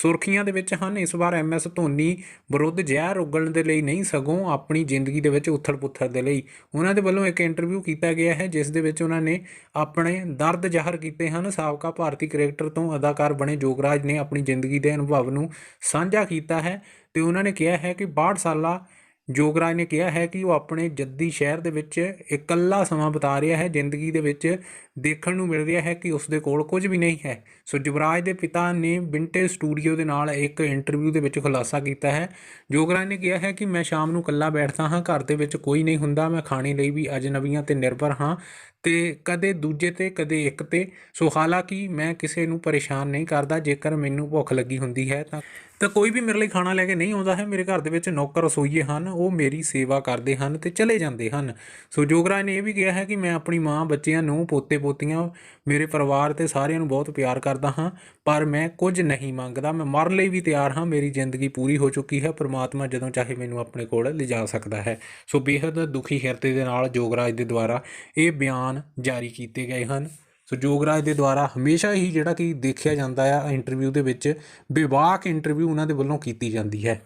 ਸੁਰਖੀਆਂ ਦੇ ਵਿੱਚ ਹਨ। ਇਸ ਵਾਰ ਐਮਐਸ ਧੋਨੀ ਵਿਰੁੱਧ ਜ਼ਹਿਰ ਉਗਲਣ ਦੇ ਲਈ ਨਹੀਂ, ਸਗੋਂ ਆਪਣੀ ਜ਼ਿੰਦਗੀ ਦੇ ਵਿੱਚ ਉਥਲ-ਪੁਥਲ ਦੇ ਲਈ। ਉਹਨਾਂ ਦੇ ਵੱਲੋਂ ਇੱਕ ਇੰਟਰਵਿਊ ਕੀਤਾ ਗਿਆ ਹੈ, ਜਿਸ ਦੇ ਵਿੱਚ ਉਹਨਾਂ ਨੇ ਆਪਣੇ ਦਰਦ ਜ਼ਾਹਰ ਕੀਤੇ ਹਨ। ਸਾਬਕਾ ਭਾਰਤੀ ਕ੍ਰਿਕਟਰ ਤੋਂ ਅਦਾਕਾਰ ਬਣੇ ਜੋਗਰਾਜ ਨੇ ਆਪਣੀ ਜ਼ਿੰਦਗੀ ਦੇ ਅਨੁਭਵ ਨੂੰ ਸਾਂਝਾ ਕੀਤਾ ਹੈ ਤੇ ਉਹਨਾਂ ਨੇ ਕਿਹਾ ਹੈ ਕਿ 62 ਸਾਲਾ ਜੋਗਰਾਜ ਨੇ ਕਿਹਾ ਹੈ ਕਿ ਉਹ ਆਪਣੇ ਜੱਦੀ ਸ਼ਹਿਰ ਦੇ ਵਿੱਚ ਇਕੱਲਾ ਸਮਾਂ ਬਿਤਾ ਰਿਹਾ ਹੈ, ਜ਼ਿੰਦਗੀ ਦੇ ਵਿੱਚ ਦੇਖਣ ਨੂੰ ਮਿਲ ਰਿਹਾ ਹੈ ਕਿ ਉਸ ਦੇ ਕੋਲ ਕੁਝ ਵੀ ਨਹੀਂ ਹੈ। ਸੋ ਯੁਵਰਾਜ ਦੇ ਪਿਤਾ ਨੇ ਵਿੰਟੇਜ ਸਟੂਡੀਓ ਦੇ ਨਾਲ ਇੱਕ ਇੰਟਰਵਿਊ ਦੇ ਵਿੱਚ ਖੁਲਾਸਾ ਕੀਤਾ ਹੈ। ਜੋਗਰਾਜ ਨੇ ਕਿਹਾ ਹੈ ਕਿ ਮੈਂ ਸ਼ਾਮ ਨੂੰ ਇਕੱਲਾ ਬੈਠਦਾ ਹਾਂ, ਘਰ ਦੇ ਵਿੱਚ ਕੋਈ ਨਹੀਂ ਹੁੰਦਾ, ਮੈਂ ਖਾਣੇ ਲਈ ਵੀ ਅਜਨਬੀਆਂ ਤੇ ਨਿਰਭਰ ਹਾਂ ਤੇ ਕਦੇ ਦੂਜੇ ਤੇ, ਕਦੇ ਇੱਕ ਤੇ। ਸੋ ਹਾਲਾਂਕਿ ਮੈਂ ਕਿਸੇ ਨੂੰ ਪਰੇਸ਼ਾਨ ਨਹੀਂ ਕਰਦਾ, ਜੇਕਰ ਮੈਨੂੰ ਭੁੱਖ ਲੱਗੀ ਹੁੰਦੀ ਹੈ ਤਾਂ ਤਾਂ ਕੋਈ ਵੀ ਮੇਰੇ ਲਈ ਖਾਣਾ ਲੈ ਕੇ ਨਹੀਂ ਆਉਂਦਾ ਹੈ, ਮੇਰੇ ਘਰ ਦੇ ਵਿੱਚ ਨੌਕਰ ਰਸੋਈਏ ਹਨ, ਉਹ ਮੇਰੀ ਸੇਵਾ ਕਰਦੇ ਹਨ ਤੇ ਚਲੇ ਜਾਂਦੇ ਹਨ। ਸੋ ਜੋਗਰਾਜ ਨੇ ਇਹ ਵੀ ਕਿਹਾ ਹੈ ਕਿ ਮੈਂ ਆਪਣੀ ਮਾਂ, ਬੱਚਿਆਂ ਨੂੰ ਪੋਤੇ ਪੋਤੀਆਂ ਮੇਰੇ ਪਰਿਵਾਰ ਤੇ ਸਾਰਿਆਂ ਨੂੰ ਬਹੁਤ ਪਿਆਰ ਕਰਦਾ ਹਾਂ, ਪਰ ਮੈਂ ਕੁਝ ਨਹੀਂ ਮੰਗਦਾ। ਮੈਂ ਮਰਨ ਲਈ ਵੀ ਤਿਆਰ ਹਾਂ, ਮੇਰੀ ਜ਼ਿੰਦਗੀ ਪੂਰੀ ਹੋ ਚੁੱਕੀ ਹੈ, ਪ੍ਰਮਾਤਮਾ ਜਦੋਂ ਚਾਹੇ ਮੈਨੂੰ ਆਪਣੇ ਕੋਲ ਲਿਜਾ ਸਕਦਾ ਹੈ। ਸੋ ਬੇहद ਦੁਖੀ ਹਿਰਦੇ ਦੇ ਨਾਲ ਜੋਗਰਾਜ ਦੇ ਦੁਆਰਾ ਇਹ ਬਿਆਨ ਜਾਰੀ ਕੀਤੇ ਗਏ ਹਨ। ਸੋ ਜੋਗਰਾਜ ਦੇ ਦੁਆਰਾ ਹਮੇਸ਼ਾ ਹੀ ਜਿਹੜਾ ਕਿ ਦੇਖਿਆ ਜਾਂਦਾ ਆ ਇੰਟਰਵਿਊ ਦੇ ਵਿੱਚ ਵਿਵਾਕ ਇੰਟਰਵਿਊ ਉਹਨਾਂ ਦੇ ਵੱਲੋਂ ਕੀਤੀ ਜਾਂਦੀ ਹੈ।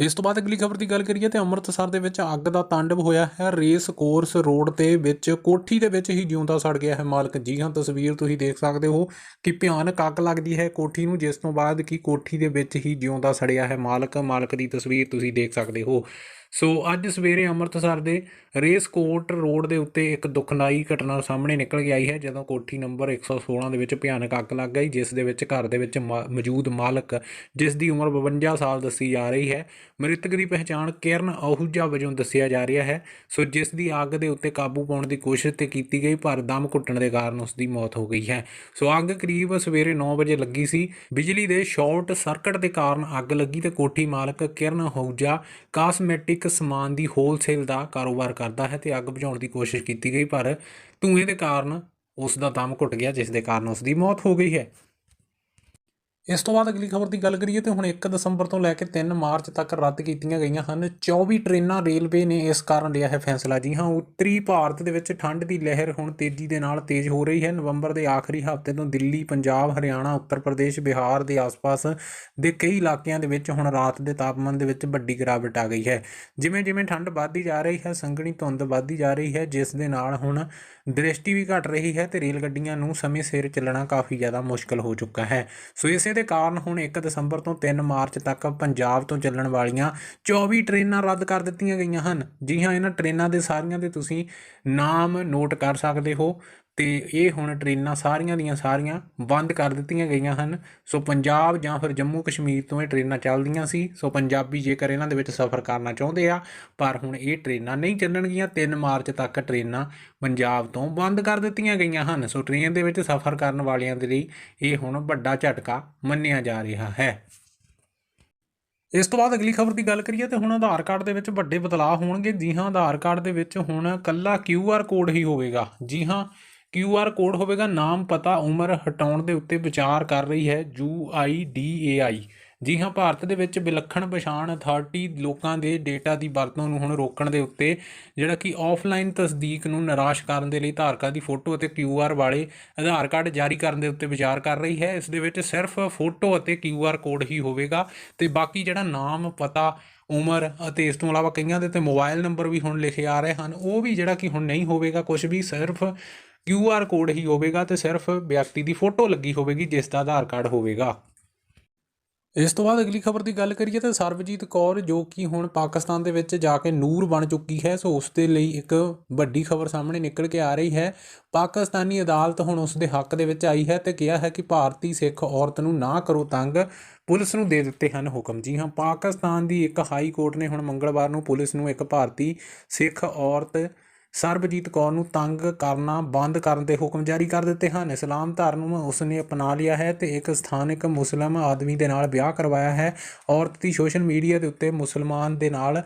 ਇਸ ਤੋਂ ਬਾਅਦ ਅਗਲੀ ਖਬਰ ਦੀ ਗੱਲ ਕਰੀਏ ਤੇ ਅੰਮ੍ਰਿਤਸਰ ਦੇ ਵਿੱਚ ਅੱਗ ਦਾ ਤਾਂਡਵ ਹੋਇਆ ਹੈ। ਰੇਸ ਕੋਰਸ ਰੋਡ ਦੇ ਵਿੱਚ ਕੋਠੀ ਦੇ ਵਿੱਚ ਹੀ ਜਿਉਂਦਾ ਸੜ ਗਿਆ ਹੈ ਮਾਲਕ। ਜੀ ਹਾਂ, ਤਸਵੀਰ ਤੁਸੀਂ ਦੇਖ ਸਕਦੇ ਹੋ ਕਿ ਭਿਆਨਕ ਅੱਗ ਲੱਗਦੀ ਹੈ ਕੋਠੀ ਨੂੰ, ਜਿਸ ਤੋਂ ਬਾਅਦ ਕਿ ਕੋਠੀ ਦੇ ਵਿੱਚ ਹੀ ਜਿਉਂਦਾ ਸੜਿਆ ਹੈ ਮਾਲਕ। ਮਾਲਕ ਦੀ ਤਸਵੀਰ ਤੁਸੀਂ ਦੇਖ ਸਕਦੇ ਹੋ। ਸੋ ਅੱਜ ਸਵੇਰੇ ਅੰਮ੍ਰਿਤਸਰ ਦੇ ਰੇਸ ਕੋਟ ਰੋਡ ਦੇ ਉੱਤੇ ਇੱਕ ਦੁਖਦਾਈ ਘਟਨਾ ਸਾਹਮਣੇ ਨਿਕਲ ਕੇ ਆਈ ਹੈ, ਜਦੋਂ ਕੋਠੀ ਨੰਬਰ 116 ਦੇ ਵਿੱਚ ਭਿਆਨਕ ਅੱਗ ਲੱਗ ਗਈ, ਜਿਸ ਦੇ ਵਿੱਚ ਘਰ ਦੇ ਵਿੱਚ ਮਾ- ਮੌਜੂਦ ਮਾਲਕ, ਜਿਸ ਦੀ ਉਮਰ 52 ਸਾਲ ਦੱਸੀ ਜਾ ਰਹੀ ਹੈ। ਮ੍ਰਿਤਕ ਦੀ ਪਹਿਚਾਣ ਕਿਰਨ ਆਹੂਜਾ ਵਜੋਂ ਦੱਸਿਆ ਜਾ ਰਿਹਾ ਹੈ। ਸੋ ਜਿਸ ਦੀ ਅੱਗ ਦੇ ਉੱਤੇ ਕਾਬੂ ਪਾਉਣ ਦੀ ਕੋਸ਼ਿਸ਼ ਤੇ ਕੀਤੀ ਗਈ, ਪਰ ਦਮ ਘੁੱਟਣ ਦੇ ਕਾਰਨ ਉਸ ਦੀ ਮੌਤ ਹੋ ਗਈ ਹੈ। ਸੋ ਅੱਗ ਕਰੀਬ ਸਵੇਰੇ 9 ਵਜੇ ਲੱਗੀ ਸੀ। ਬਿਜਲੀ ਦੇ ਸ਼ਾਰਟ ਸਰਕਟ ਦੇ ਕਾਰਨ ਅੱਗ ਲੱਗੀ ਤੇ ਕੋਠੀ ਮਾਲਕ ਕਿਰਨ ਆਹੂਜਾ ਕਾਸਮੈਟਿਕ ਇੱਕ ਸਮਾਨ ਦੀ ਹੋਲਸੇਲ ਦਾ ਕਾਰੋਬਾਰ ਕਰਦਾ ਹੈ ਤੇ ਅੱਗ ਬੁਝਾਉਣ ਦੀ ਕੋਸ਼ਿਸ਼ ਕੀਤੀ ਗਈ, ਪਰ ਧੂਏ ਦੇ ਕਾਰਨ ਉਸ ਦਾ ਦਮ ਘੁੱਟ ਗਿਆ, ਜਿਸ ਦੇ ਕਾਰਨ ਉਸ ਦੀ ਮੌਤ ਹੋ ਗਈ ਹੈ। ਇਸ ਤੋਂ ਬਾਅਦ ਅਗਲੀ ਖਬਰ ਦੀ ਗੱਲ ਕਰੀਏ ਤੇ ਹੁਣ 1 ਦਸੰਬਰ ਤੋਂ ਲੈ ਕੇ 3 ਮਾਰਚ ਤੱਕ ਰੱਦ ਕੀਤੀਆਂ ਗਈਆਂ ਹਨ। 24 ਟ੍ਰੇਨਾਂ ਰੇਲਵੇ ਨੇ ਇਸ ਕਾਰਨ ਲਿਆ ਹੈ ਫੈਸਲਾ। ਜੀ ਹਾਂ, ਉੱਤਰੀ ਭਾਰਤ ਦੇ ਵਿੱਚ ਠੰਡ ਦੀ ਲਹਿਰ ਹੁਣ ਤੇਜ਼ੀ ਦੇ ਨਾਲ ਤੇਜ਼ ਹੋ ਰਹੀ ਹੈ। ਨਵੰਬਰ ਦੇ ਆਖਰੀ ਹਫ਼ਤੇ ਤੋਂ ਦਿੱਲੀ, ਪੰਜਾਬ, ਹਰਿਆਣਾ, ਉੱਤਰ ਪ੍ਰਦੇਸ਼, ਬਿਹਾਰ ਦੇ ਆਸ-ਪਾਸ ਦੇ ਕਈ ਇਲਾਕਿਆਂ ਦੇ ਵਿੱਚ ਹੁਣ ਰਾਤ ਦੇ ਤਾਪਮਾਨ ਦੇ ਵਿੱਚ ਵੱਡੀ ਗਿਰਾਵਟ ਆ ਗਈ ਹੈ। ਜਿਵੇਂ ਜਿਵੇਂ ਠੰਡ ਵੱਧਦੀ ਜਾ ਰਹੀ ਹੈ, ਸੰਘਣੀ ਧੁੰਦ ਵੱਧਦੀ ਜਾ ਰਹੀ ਹੈ, ਜਿਸ ਦੇ ਨਾਲ ਹੁਣ ਦ੍ਰਿਸ਼ਟੀ ਵੀ ਘਟ ਰਹੀ ਹੈ ਤੇ ਰੇਲ ਗੱਡੀਆਂ ਨੂੰ ਸਮੇਂ ਸਿਰ ਚੱਲਣਾ ਕਾਫੀ ਜ਼ਿਆਦਾ ਮੁਸ਼ਕਲ ਹੋ ਚੁੱਕਾ ਹੈ। ਸੋ ਇਸੇ ਦੇ ਕਾਰਨ ਹੁਣ 1 ਦਸੰਬਰ ਤੋਂ 3 ਮਾਰਚ ਤੱਕ ਪੰਜਾਬ ਤੋਂ ਚੱਲਣ ਵਾਲੀਆਂ 24 ਟ੍ਰੇਨਾਂ ਰੱਦ ਕਰ ਦਿੱਤੀਆਂ ਗਈਆਂ ਹਨ। ਜੀ ਹਾਂ, ਇਹਨਾਂ ਟ੍ਰੇਨਾਂ ਦੇ ਸਾਰੀਆਂ ਦੇ ਤੁਸੀਂ ਨਾਮ ਨੋਟ ਕਰ ਸਕਦੇ ਹੋ। ਅਤੇ ਇਹ ਹੁਣ ਟ੍ਰੇਨਾਂ ਸਾਰੀਆਂ ਦੀਆਂ ਸਾਰੀਆਂ ਬੰਦ ਕਰ ਦਿੱਤੀਆਂ ਗਈਆਂ ਹਨ। ਸੋ ਪੰਜਾਬ ਜਾਂ ਫਿਰ ਜੰਮੂ ਕਸ਼ਮੀਰ ਤੋਂ ਇਹ ਟ੍ਰੇਨਾਂ ਚੱਲਦੀਆਂ ਸੀ। ਸੋ ਪੰਜਾਬੀ ਜੇਕਰ ਇਹਨਾਂ ਦੇ ਵਿੱਚ ਸਫ਼ਰ ਕਰਨਾ ਚਾਹੁੰਦੇ ਆ, ਪਰ ਹੁਣ ਇਹ ਟ੍ਰੇਨਾਂ ਨਹੀਂ ਚੱਲਣਗੀਆਂ। 3 ਮਾਰਚ ਤੱਕ ਟ੍ਰੇਨਾਂ ਪੰਜਾਬ ਤੋਂ ਬੰਦ ਕਰ ਦਿੱਤੀਆਂ ਗਈਆਂ ਹਨ। ਸੋ ਟ੍ਰੇਨ ਦੇ ਵਿੱਚ ਸਫ਼ਰ ਕਰਨ ਵਾਲਿਆਂ ਦੇ ਲਈ ਇਹ ਹੁਣ ਵੱਡਾ ਝਟਕਾ ਮੰਨਿਆ ਜਾ ਰਿਹਾ ਹੈ। ਇਸ ਤੋਂ ਬਾਅਦ ਅਗਲੀ ਖਬਰ ਦੀ ਗੱਲ ਕਰੀਏ ਤੇ ਹੁਣ ਆਧਾਰ ਕਾਰਡ ਦੇ ਵਿੱਚ ਵੱਡੇ ਬਦਲਾਅ ਹੋਣਗੇ। ਜੀ ਹਾਂ, ਆਧਾਰ ਕਾਰਡ ਦੇ ਵਿੱਚ ਹੁਣ ਕੱਲਾ QR ਕੋਡ ਹੀ ਹੋਵੇਗਾ। ਜੀ ਹਾਂ ਕਿਊ ਆਰ ਕੋਡ ਹੋਵੇਗਾ, ਨਾਮ, ਪਤਾ, ਉਮਰ, ਹਟਾਉਣ ਦੇ ਉੱਤੇ ਵਿਚਾਰ ਕਰ ਰਹੀ ਹੈ ਯੂ ਆਈ ਡੀ ਏ ਆਈ। ਜੀ ਹਾਂ, ਭਾਰਤ ਦੇ ਵਿੱਚ ਵਿਲੱਖਣ ਪਛਾਣ ਅਥਾਰਟੀ ਲੋਕਾਂ ਦੇ ਡੇਟਾ ਦੀ ਵਰਤੋਂ ਨੂੰ ਹੁਣ ਰੋਕਣ ਦੇ ਉੱਤੇ ਜਿਹੜਾ ਕਿ ਆਫਲਾਈਨ ਤਸਦੀਕ ਨੂੰ ਨਿਰਾਸ਼ ਕਰਨ ਦੇ ਲਈ ਧਾਰਕਾਂ ਦੀ ਫੋਟੋ ਅਤੇ QR ਵਾਲੇ ਆਧਾਰ ਕਾਰਡ ਜਾਰੀ ਕਰਨ ਦੇ ਉੱਤੇ ਵਿਚਾਰ ਕਰ ਰਹੀ ਹੈ। ਇਸ ਦੇ ਵਿੱਚ ਸਿਰਫ ਫੋਟੋ ਅਤੇ QR ਕੋਡ ਹੀ ਹੋਵੇਗਾ ਤੇ ਬਾਕੀ ਜਿਹੜਾ ਨਾਮ, ਪਤਾ ਉਮਰ ਅਤੇ ਇਸ ਤੋਂ ਇਲਾਵਾ ਕਈਆਂ ਦੇ ਤੇ ਮੋਬਾਈਲ ਨੰਬਰ ਵੀ ਹੁਣ ਲਿਖੇ ਆ ਰਹੇ ਹਨ। ਉਹ ਵੀ ਜਿਹੜਾ ਕਿ ਹੁਣ ਨਹੀਂ ਹੋਵੇਗਾ ਕੁਝ ਵੀ ਸਿਰਫ QR ਕੋਡ ਹੀ ਹੋਵੇਗਾ ਤੇ ਸਿਰਫ ਵਿਅਕਤੀ ਦੀ ਫੋਟੋ ਲੱਗੀ ਹੋਵੇਗੀ, ਜਿਸ ਦਾ ਆਧਾਰ ਕਾਰਡ ਹੋਵੇਗਾ। ਇਸ ਤੋਂ ਬਾਅਦ ਅਗਲੀ ਖਬਰ ਦੀ ਗੱਲ ਕਰੀਏ ਤਾਂ ਸਰਬਜੀਤ ਕੌਰ, ਜੋ ਕਿ ਹੁਣ ਪਾਕਿਸਤਾਨ ਦੇ ਵਿੱਚ ਜਾ ਕੇ ਨੂਰ ਬਣ ਚੁੱਕੀ ਹੈ, ਸੋ ਉਸ ਦੇ ਲਈ ਇੱਕ ਵੱਡੀ ਖਬਰ ਸਾਹਮਣੇ ਨਿਕਲ ਕੇ ਆ ਰਹੀ ਹੈ। ਪਾਕਿਸਤਾਨੀ ਅਦਾਲਤ ਹੁਣ ਉਸ ਦੇ ਹੱਕ ਦੇ ਵਿੱਚ ਆਈ ਹੈ ਤੇ ਕਿਹਾ ਹੈ ਕਿ ਭਾਰਤੀ ਸਿੱਖ ਔਰਤ ਨੂੰ ਨਾ ਕਰੋ ਤੰਗ, ਪੁਲਿਸ ਨੂੰ ਦੇ ਦਿੱਤੇ ਹਨ ਹੁਕਮ। ਜੀ ਹਾਂ, ਪਾਕਿਸਤਾਨ ਦੀ ਇੱਕ ਹਾਈ ਕੋਰਟ ਨੇ ਹੁਣ ਮੰਗਲਵਾਰ ਨੂੰ ਪੁਲਿਸ ਨੂੰ ਇੱਕ ਭਾਰਤੀ ਸਿੱਖ ਔਰਤ ਸਰਬਜੀਤ ਕੌਰ ਨੂੰ ਤੰਗ ਕਰਨਾ, ਬੰਦ ਕਰਨ ਦੇ ਹੁਕਮ ਜਾਰੀ ਕਰ ਦਿੱਤੇ ਹਨ। ਇਸਲਾਮ ਧਰਮ ਨੂੰ ਉਸਨੇ ਅਪਣਾ ਲਿਆ ਹੈ ਤੇ ਇੱਕ ਸਥਾਨਕ ਮੁਸਲਮ ਆਦਮੀ ਦੇ ਨਾਲ ਵਿਆਹ ਕਰਵਾਇਆ ਹੈ। ਔਰਤ ਦੀ ਸੋਸ਼ਲ ਮੀਡੀਆ ਦੇ ਉੱਤੇ ਮੁਸਲਮਾਨ ਦੇ ਨਾਲ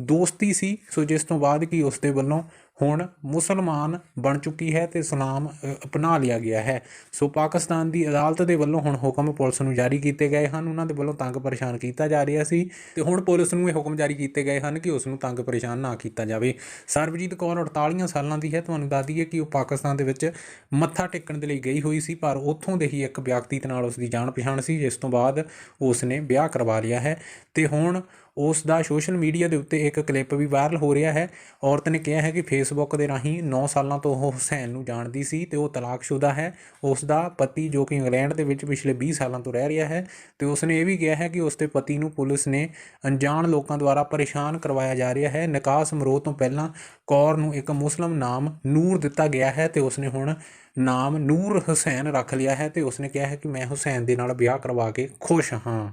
ਦੋਸਤੀ ਸੀ। ਸੋ ਜਿਸ ਤੋਂ ਬਾਅਦ ਕਿ ਉਸ ਦੇ ਵੱਲੋਂ ਹੁਣ ਮੁਸਲਮਾਨ ਬਣ ਚੁੱਕੀ ਹੈ ਤੇ ਇਸਲਾਮ ਅਪਣਾ ਲਿਆ ਗਿਆ ਹੈ। ਸੋ ਪਾਕਿਸਤਾਨ ਦੀ ਅਦਾਲਤ ਦੇ ਵੱਲੋਂ ਹੁਣ ਹੁਕਮ ਪੁਲਿਸ ਨੂੰ ਜਾਰੀ ਕੀਤੇ ਗਏ ਹਨ। ਉਹਨਾਂ ਦੇ ਵੱਲੋਂ ਤੰਗ ਪਰੇਸ਼ਾਨ ਕੀਤਾ ਜਾ ਰਿਹਾ ਸੀ ਤੇ ਹੁਣ ਪੁਲਿਸ ਨੂੰ ਇਹ ਹੁਕਮ ਜਾਰੀ ਕੀਤੇ ਗਏ ਹਨ ਕਿ ਉਸ ਨੂੰ ਤੰਗ ਪਰੇਸ਼ਾਨ ਨਾ ਕੀਤਾ ਜਾਵੇ। ਸਰਬਜੀਤ ਕੌਰ 48 ਸਾਲਾਂ ਦੀ ਹੈ। ਤੁਹਾਨੂੰ ਦੱਸ ਦਈਏ ਕਿ ਉਹ ਪਾਕਿਸਤਾਨ ਦੇ ਵਿੱਚ ਮੱਥਾ ਟੇਕਣ ਦੇ ਲਈ ਗਈ ਹੋਈ ਸੀ, ਪਰ ਉੱਥੋਂ ਦੇ ਹੀ ਇੱਕ ਵਿਅਕਤੀ ਦੇ ਨਾਲ ਉਸ ਦੀ ਜਾਣ ਪਛਾਣ ਸੀ, ਜਿਸ ਤੋਂ ਬਾਅਦ ਉਸ ਨੇ ਵਿਆਹ ਕਰਵਾ ਲਿਆ ਹੈ। ਤੇ ਹੁਣ ਉਸ ਦਾ ਸੋਸ਼ਲ ਮੀਡੀਆ ਦੇ ਉੱਤੇ ਇੱਕ ਕਲਿੱਪ ਵੀ ਵਾਇਰਲ ਹੋ ਰਿਹਾ ਹੈ। ਔਰਤ ਨੇ ਕਿਹਾ ਹੈ ਕਿ ਫੇਸਬੁੱਕ ਦੇ ਰਾਹੀਂ 9 ਸਾਲਾਂ ਤੋਂ ਉਹ ਹੁਸੈਨ ਨੂੰ ਜਾਣਦੀ ਸੀ ਤੇ ਉਹ ਤਲਾਕਸ਼ੁਦਾ ਹੈ। ਉਸ ਦਾ ਪਤੀ ਜੋ ਕਿ ਇੰਗਲੈਂਡ ਦੇ ਵਿੱਚ ਪਿਛਲੇ 20 ਸਾਲਾਂ ਤੋਂ ਰਹਿ ਰਿਹਾ ਹੈ ਤੇ ਉਸ ਨੇ ਇਹ ਵੀ ਕਿਹਾ ਹੈ ਕਿ ਉਸ ਦੇ ਪਤੀ ਨੂੰ ਪੁਲਿਸ ਨੇ ਅਣਜਾਣ ਲੋਕਾਂ ਦੁਆਰਾ ਪਰੇਸ਼ਾਨ ਕਰਵਾਇਆ ਜਾ ਰਿਹਾ ਹੈ। ਨਿਕਾਹ ਸਮਰੋਹ ਤੋਂ ਪਹਿਲਾਂ ਕੌਰ ਨੂੰ ਇੱਕ ਮੁਸਲਮ ਨਾਮ ਨੂਰ ਦਿੱਤਾ ਗਿਆ ਹੈ ਤੇ ਉਸ ਨੇ ਹੁਣ ਨਾਮ ਨੂਰ ਹੁਸੈਨ ਰੱਖ ਲਿਆ ਹੈ ਤੇ ਉਸ ਨੇ ਕਿਹਾ ਹੈ ਕਿ ਮੈਂ ਹੁਸੈਨ ਦੇ ਨਾਲ ਵਿਆਹ ਕਰਵਾ ਕੇ ਖੁਸ਼ ਹਾਂ।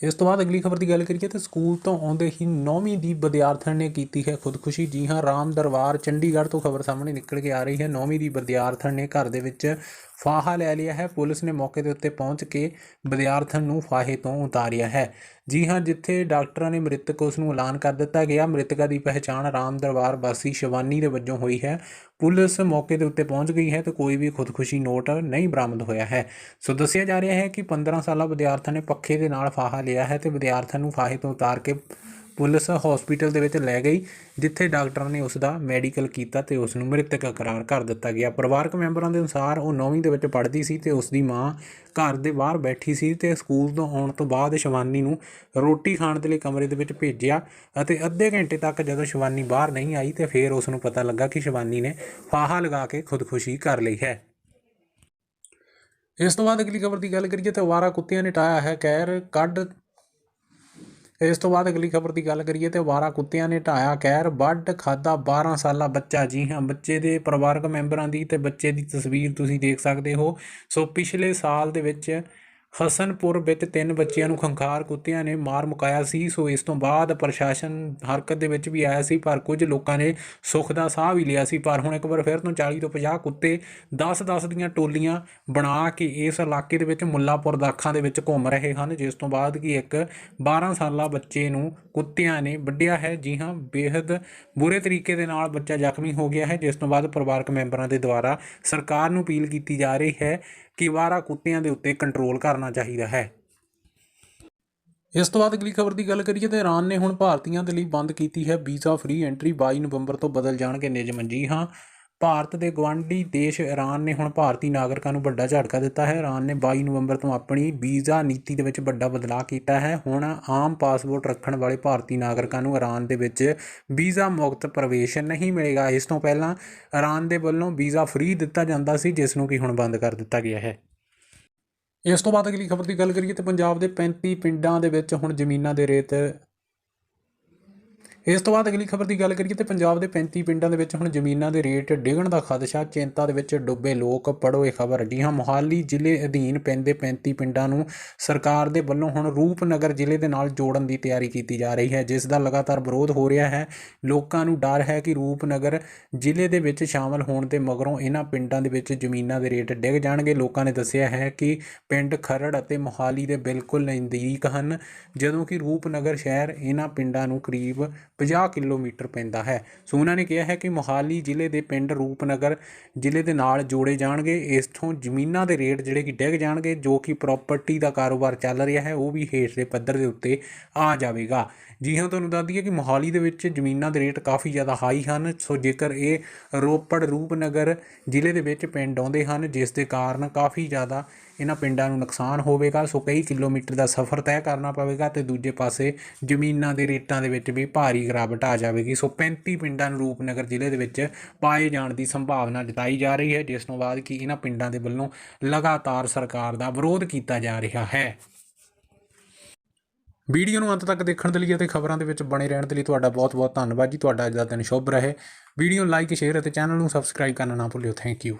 ਇਸ ਤੋਂ ਬਾਅਦ ਅਗਲੀ ਖਬਰ ਦੀ ਗੱਲ ਕਰੀਏ ਤਾਂ ਸਕੂਲ ਤੋਂ ਆਉਂਦੇ ਹੀ 9ਵੀਂ ਦੀ ਵਿਦਿਆਰਥਣ ਨੇ ਕੀਤੀ ਹੈ ਖੁਦਕੁਸ਼ੀ। ਜੀ ਹਾਂ, ਰਾਮ ਦਰਬਾਰ ਚੰਡੀਗੜ੍ਹ ਤੋਂ ਖਬਰ ਸਾਹਮਣੇ ਨਿਕਲ ਕੇ ਆ ਰਹੀ ਹੈ। 9ਵੀਂ ਦੀ ਵਿਦਿਆਰਥਣ ਨੇ ਘਰ ਦੇ ਵਿੱਚ ਫਾਹਾ ਲੈ ਲਿਆ ਹੈ। ਪੁਲਿਸ ਨੇ ਮੌਕੇ ਦੇ ਉੱਤੇ ਪਹੁੰਚ ਕੇ ਵਿਦਿਆਰਥਣ ਨੂੰ ਫਾਹੇ ਤੋਂ ਉਤਾਰਿਆ ਹੈ। ਜੀ ਹਾਂ, ਜਿੱਥੇ ਡਾਕਟਰਾਂ ਨੇ ਮ੍ਰਿਤਕ ਉਸ ਨੂੰ ਐਲਾਨ ਕਰ ਦਿੱਤਾ ਗਿਆ, ਮ੍ਰਿਤਕਾ ਦੀ ਪਹਿਚਾਣ ਰਾਮ ਦਰਬਾਰ ਵਾਸੀ ਸ਼ਿਵਾਨੀ ਦੇ ਵਜੋਂ ਹੋਈ ਹੈ। ਪੁਲਿਸ ਮੌਕੇ ਦੇ ਉੱਤੇ ਪਹੁੰਚ ਗਈ ਹੈ ਤੇ ਕੋਈ ਵੀ ਖੁਦਕੁਸ਼ੀ ਨੋਟ ਨਹੀਂ ਬਰਾਮਦ ਹੋਇਆ ਹੈ। ਸੋ ਦੱਸਿਆ ਜਾ ਰਿਹਾ ਹੈ ਕਿ 15 ਸਾਲਾ ਵਿਦਿਆਰਥਣ ਨੇ ਪੱਖੇ ਦੇ ਨਾਲ ਫਾਹਾ ਲਿਆ ਹੈ ਤੇ ਵਿਦਿਆਰਥਣ ਨੂੰ ਫਾਹੇ ਤੋਂ ਉਤਾਰ ਕੇ ਪੁਲਿਸ ਹਸਪੀਟਲ ਦੇ ਵਿੱਚ ਲੈ ਗਈ, ਜਿੱਥੇ ਡਾਕਟਰਾਂ ਨੇ ਉਸ ਦਾ ਮੈਡੀਕਲ ਕੀਤਾ ਤੇ ਉਸ ਨੂੰ ਮ੍ਰਿਤਕ ਕਰਾਰ ਕਰ ਦਿੱਤਾ ਗਿਆ। ਪਰਿਵਾਰਕ ਮੈਂਬਰਾਂ ਦੇ ਅਨੁਸਾਰ ਉਹ 9ਵੀਂ ਦੇ ਵਿੱਚ ਪੜ੍ਹਦੀ ਸੀ ਤੇ ਉਸ ਦੀ ਮਾਂ ਘਰ ਦੇ ਬਾਹਰ ਬੈਠੀ ਸੀ ਤੇ ਸਕੂਲ ਤੋਂ ਆਉਣ ਤੋਂ ਬਾਅਦ ਸ਼ਿਵਾਨੀ ਨੂੰ ਰੋਟੀ ਖਾਣ ਦੇ ਲਈ ਕਮਰੇ ਦੇ ਵਿੱਚ ਭੇਜਿਆ ਅਤੇ ਅੱਧੇ ਘੰਟੇ ਤੱਕ ਜਦੋਂ ਸ਼ਿਵਾਨੀ ਬਾਹਰ ਨਹੀਂ ਆਈ ਤੇ ਫਿਰ ਉਸ ਨੂੰ ਪਤਾ ਲੱਗਾ ਕਿ ਸ਼ਿਵਾਨੀ ਨੇ ਫਾਹਾ ਲਗਾ ਕੇ ਖੁਦਕੁਸ਼ੀ ਕਰ ਲਈ ਹੈ। ਇਸ ਤੋਂ ਬਾਅਦ ਅਗਲੀ ਖਬਰ ਦੀ ਗੱਲ ਕਰੀਏ ਤਾਂ ਵਾਰਾ ਕੁੱਤਿਆਂ ਨੇ ਟਾਇਆ ਹੈ ਕਹਿਰ ਕੱਢ ਇਸ ਤੋਂ ਬਾਅਦ ਅਗਲੀ ਖਬਰ ਦੀ ਗੱਲ ਕਰੀਏ ਤੇ ਅਵਾਰਾ ਕੁੱਤਿਆਂ ਨੇ ਢਾਇਆ ਕਹਿਰ ਵੱਢ ਖਾਦਾ 12 ਸਾਲਾ ਬੱਚਾ। ਜੀ ਹਾਂ, ਬੱਚੇ ਦੇ ਪਰਿਵਾਰਕ ਮੈਂਬਰਾਂ ਦੀ ਤੇ ਬੱਚੇ ਦੀ ਤਸਵੀਰ ਤੁਸੀਂ ਦੇਖ ਸਕਦੇ ਹੋ। ਸੋ ਪਿਛਲੇ ਸਾਲ ਦੇ ਵਿੱਚ ਹਸਨਪੁਰ ਵਿੱਚ ਤਿੰਨ ਬੱਚਿਆਂ ਨੂੰ ਖੰਖਾਰ ਕੁੱਤਿਆਂ ਨੇ ਮਾਰ ਮੁਕਾਇਆ ਸੀ। ਸੋ ਇਸ ਤੋਂ ਬਾਅਦ ਪ੍ਰਸ਼ਾਸਨ ਹਰਕਤ ਦੇ ਵਿੱਚ ਵੀ ਆਇਆ ਸੀ, ਪਰ ਕੁਝ ਲੋਕਾਂ ਨੇ ਸੁੱਖ ਦਾ ਸਾਹ ਵੀ ਲਿਆ ਸੀ। ਪਰ ਹੁਣ ਇੱਕ ਵਾਰ ਫਿਰ ਤੋਂ 40 ਤੋਂ 50 ਕੁੱਤੇ 10-10 ਦੀਆਂ ਟੋਲੀਆਂ ਬਣਾ ਕੇ ਇਸ ਇਲਾਕੇ ਦੇ ਵਿੱਚ ਮੁੱਲਾਪੁਰ ਦਾਖਾਂ ਦੇ ਵਿੱਚ ਘੁੰਮ ਰਹੇ ਹਨ, ਜਿਸ ਤੋਂ ਬਾਅਦ ਕਿ ਇੱਕ 12 ਸਾਲਾ ਬੱਚੇ ਨੂੰ ਕੁੱਤਿਆਂ ਨੇ ਵੱਢਿਆ ਹੈ। ਜੀ ਹਾਂ ਬੇहद ਬੁਰੇ ਤਰੀਕੇ ਦੇ ਨਾਲ ਬੱਚਾ ਜ਼ਖਮੀ ਹੋ ਗਿਆ ਹੈ, ਜਿਸ ਤੋਂ ਬਾਅਦ ਪਰਿਵਾਰਕ ਮੈਂਬਰਾਂ ਦੇ ਦੁਆਰਾ ਸਰਕਾਰ ਨੂੰ ਅਪੀਲ ਕੀਤੀ ਜਾ ਰਹੀ ਹੈ ਕਿਵਾਰਾ ਕੁੱਤਿਆਂ ਦੇ ਉੱਤੇ ਕੰਟਰੋਲ ਕਰਨਾ ਚਾਹੀਦਾ ਹੈ। ਇਸ ਤੋਂ ਬਾਅਦ ਅਗਲੀ ਖਬਰ ਦੀ ਗੱਲ ਕਰੀਏ ਤਾਂ ਇਰਾਨ ਨੇ ਹੁਣ ਭਾਰਤੀਆਂ ਦੇ ਲਈ ਬੰਦ ਕੀਤੀ ਹੈ ਵੀਜ਼ਾ ਫ੍ਰੀ ਐਂਟਰੀ 22 ਨਵੰਬਰ ਤੋਂ ਬਦਲ ਜਾਣਗੇ ਨਿਯਮ। ਜੀ ਹਾਂ ਭਾਰਤ ਦੇ ਗਵਾਂਢੀ ਦੇਸ਼ ਈਰਾਨ ਨੇ ਹੁਣ ਭਾਰਤੀ ਨਾਗਰਿਕਾਂ ਨੂੰ ਵੱਡਾ ਝਟਕਾ ਦਿੱਤਾ ਹੈ। ਈਰਾਨ ਨੇ 22 ਨਵੰਬਰ ਤੋਂ ਆਪਣੀ ਵੀਜ਼ਾ ਨੀਤੀ ਦੇ ਵਿੱਚ ਵੱਡਾ ਬਦਲਾਅ ਕੀਤਾ ਹੈ। ਹੁਣ ਆਮ ਪਾਸਪੋਰਟ ਰੱਖਣ ਵਾਲੇ ਭਾਰਤੀ ਨਾਗਰਿਕਾਂ ਨੂੰ ਈਰਾਨ ਦੇ ਵਿੱਚ ਵੀਜ਼ਾ ਮੁਕਤ ਪ੍ਰਵੇਸ਼ ਨਹੀਂ ਮਿਲੇਗਾ। ਇਸ ਤੋਂ ਪਹਿਲਾਂ ਈਰਾਨ ਦੇ ਵੱਲੋਂ ਵੀਜ਼ਾ ਫ੍ਰੀ ਦਿੱਤਾ ਜਾਂਦਾ ਸੀ, ਜਿਸ ਨੂੰ ਕਿ ਹੁਣ ਬੰਦ ਕਰ ਦਿੱਤਾ ਗਿਆ ਹੈ। ਇਸ ਤੋਂ ਬਾਅਦ ਅਗਲੀ ਖਬਰ ਦੀ ਗੱਲ ਕਰੀਏ ਤਾਂ ਪੰਜਾਬ ਦੇ 35 ਪਿੰਡਾਂ ਦੇ ਵਿੱਚ ਹੁਣ ਜ਼ਮੀਨਾਂ ਦੇ ਰੇਤ ਇਸ ਤੋਂ ਬਾਅਦ ਅਗਲੀ ਖਬਰ ਦੀ ਗੱਲ ਕਰੀਏ ਤੇ ਪੰਜਾਬ ਦੇ 35 ਪਿੰਡਾਂ ਦੇ ਵਿੱਚ ਹੁਣ ਜ਼ਮੀਨਾਂ ਦੇ ਰੇਟ ਡਿੱਗਣ ਦਾ ਖਦਸ਼ਾ, ਚਿੰਤਾ ਦੇ ਵਿੱਚ ਡੁੱਬੇ ਲੋਕ ਪੜੋ ਇਹ ਖਬਰ ਜੀ ਹਾਂ, ਮੋਹਾਲੀ ਜ਼ਿਲ੍ਹੇ ਅਧੀਨ ਪੈਂਦੇ 35 ਪਿੰਡਾਂ ਨੂੰ ਸਰਕਾਰ ਦੇ ਵੱਲੋਂ ਹੁਣ ਰੂਪਨਗਰ ਜ਼ਿਲ੍ਹੇ ਦੇ ਨਾਲ ਜੋੜਨ ਦੀ ਤਿਆਰੀ ਕੀਤੀ ਜਾ ਰਹੀ ਹੈ, ਜਿਸ ਦਾ ਲਗਾਤਾਰ ਵਿਰੋਧ ਹੋ ਰਿਹਾ ਹੈ। ਲੋਕਾਂ ਨੂੰ ਡਰ ਹੈ ਕਿ ਰੂਪਨਗਰ ਜ਼ਿਲ੍ਹੇ ਦੇ ਵਿੱਚ ਸ਼ਾਮਲ ਹੋਣ ਦੇ ਮਗਰੋਂ ਇਹਨਾਂ ਪਿੰਡਾਂ ਦੇ ਵਿੱਚ ਜ਼ਮੀਨਾਂ ਦੇ ਰੇਟ ਡਿੱਗ ਜਾਣਗੇ। ਲੋਕਾਂ ਨੇ ਦੱਸਿਆ ਹੈ ਕਿ ਪਿੰਡ ਖਰੜ ਅਤੇ ਮੋਹਾਲੀ ਦੇ ਬਿਲਕੁਲ ਨਜ਼ਦੀਕ ਹਨ, ਜਦੋਂ ਕਿ ਰੂਪਨਗਰ ਸ਼ਹਿਰ ਇਹਨਾਂ ਪਿੰਡਾਂ ਨੂੰ ਕਰੀਬ 50 ਕਿਲੋਮੀਟਰ ਪੈਂਦਾ ਹੈ। ਸੋ ਉਹਨਾਂ ਨੇ ਕਿਹਾ ਹੈ ਕਿ ਮੋਹਾਲੀ ਜ਼ਿਲ੍ਹੇ ਦੇ ਪਿੰਡ ਰੂਪਨਗਰ ਜ਼ਿਲ੍ਹੇ ਦੇ ਨਾਲ ਜੋੜੇ ਜਾਣਗੇ। ਇਸ ਤੋਂ ਜ਼ਮੀਨਾਂ ਦੇ ਰੇਟ ਜਿਹੜੇ ਕਿ ਡਿੱਗ ਜਾਣਗੇ, ਜੋ ਕਿ ਪ੍ਰਾਪਰਟੀ ਦਾ ਕਾਰੋਬਾਰ ਚੱਲ ਰਿਹਾ ਹੈ, ਉਹ ਵੀ ਹੇਠਲੇ ਪੱਧਰ ਦੇ ਉੱਤੇ ਆ ਜਾਵੇਗਾ। ਜੀ ਹਾਂ, ਤੁਹਾਨੂੰ ਦੱਸ ਦਈਏ ਕਿ ਮੋਹਾਲੀ ਦੇ ਵਿੱਚ ਜ਼ਮੀਨਾਂ ਦੇ ਰੇਟ ਕਾਫੀ ਜ਼ਿਆਦਾ ਹਾਈ ਹਨ। ਸੋ ਜੇਕਰ ਇਹ ਰੋਪੜ ਰੂਪਨਗਰ ਜ਼ਿਲ੍ਹੇ ਦੇ ਵਿੱਚ ਪਿੰਡ ਆਉਂਦੇ ਹਨ, ਜਿਸ ਦੇ ਕਾਰਨ ਕਾਫੀ ਜ਼ਿਆਦਾ ਇਹਨਾਂ ਪਿੰਡਾਂ ਨੂੰ ਨੁਕਸਾਨ ਹੋਵੇਗਾ। ਸੋ ਕਈ ਕਿਲੋਮੀਟਰ ਦਾ ਸਫ਼ਰ ਤੈਅ ਕਰਨਾ ਪਵੇਗਾ ਤੇ ਦੂਜੇ ਪਾਸੇ ਜ਼ਮੀਨਾਂ ਦੇ ਰੇਟਾਂ ਦੇ ਵਿੱਚ ਵੀ ਭਾਰੀ ਗਿਰਾਵਟ ਆ ਜਾਵੇਗੀ। ਸੋ 35 ਪਿੰਡਾਂ ਨੂੰ ਰੂਪਨਗਰ ਜ਼ਿਲ੍ਹੇ ਦੇ ਵਿੱਚ ਪਾਏ ਜਾਣ ਦੀ ਸੰਭਾਵਨਾ ਜਤਾਈ ਜਾ ਰਹੀ ਹੈ, ਜਿਸ ਤੋਂ ਬਾਅਦ ਕਿ ਇਹਨਾਂ ਪਿੰਡਾਂ ਦੇ ਵੱਲੋਂ ਲਗਾਤਾਰ ਸਰਕਾਰ ਦਾ ਵਿਰੋਧ ਕੀਤਾ ਜਾ ਰਿਹਾ ਹੈ। ਵੀਡੀਓ ਨੂੰ ਅੰਤ ਤੱਕ ਦੇਖਣ ਦੇ ਲਈ ਅਤੇ ਖਬਰਾਂ ਦੇ ਵਿੱਚ ਬਣੇ ਰਹਿਣ ਦੇ ਲਈ ਤੁਹਾਡਾ ਬਹੁਤ-ਬਹੁਤ ਧੰਨਵਾਦ ਜੀ। ਤੁਹਾਡਾ ਅੱਜ ਦਾ ਦਿਨ ਸ਼ੁਭ ਰਹੇ। ਵੀਡੀਓ ਲਾਈਕ, ਸ਼ੇਅਰ ਅਤੇ ਚੈਨਲ ਨੂੰ ਸਬਸਕ੍ਰਾਈਬ ਕਰਨਾ ਨਾ ਭੁੱਲਿਓ। Thank you.